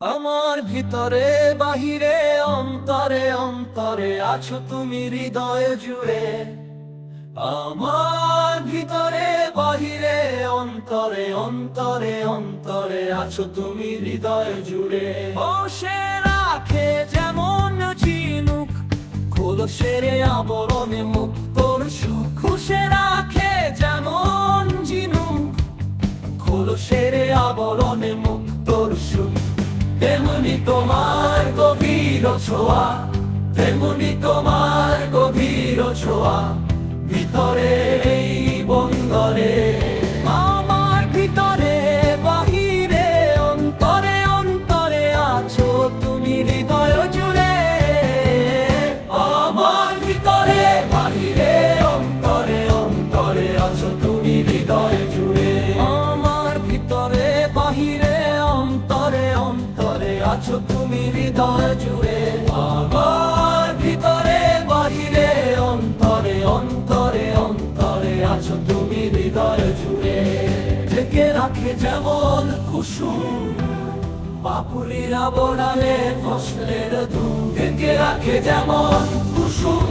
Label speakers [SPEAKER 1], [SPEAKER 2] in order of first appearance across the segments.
[SPEAKER 1] আমার ভিতরে, বাহিরে, অন্তরে অন্তরে আছো তুমি হৃদয় জুড়ে। আমার ভিতরে, বাহিরে, অন্তরে অন্তরে অন্তরে আছো তুমি হৃদয় জুড়ে। বসে রাখে যেমন ঝিনুক খোলসের আবরণে মুক্তর সুখ। খুশে রাখে যেমন ঝিনুক খোলসের আবরণে মুক্তর সুখ তেমনি তোমার গভীর ছোঁয়া তেমনি তোমার গভীর ছোঁয়া। আছো তুমি হৃদয় জুড়ে। আমার ভিতরে, বাহিরে, অন্তরে অন্তরে অন্তরে আছো তুমি হৃদয় জুড়ে। থেকে রাখে যেমন কুসুম, পাপুলির আবরণে ফসলের ধুম থেকে রাখে যেমন কুসুম,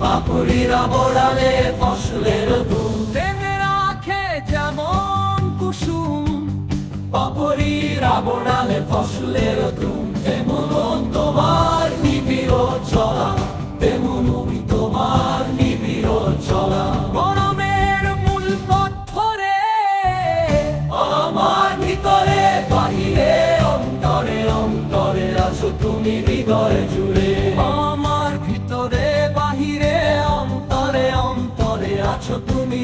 [SPEAKER 1] পাপুলির আবরণে ফসলের ধুম Diagonale fosilero drum Temun on tomar nibiro chola Temun umi tomar nibiro chola গরমের মূল পথ ধরে আমার ভিতরে বাহিরে অন্তরে অন্তরে আছো তুমি হৃদয় জুড়ে আমার ভিতরে বাহিরে অন্তরে অন্তরে আছো তুমি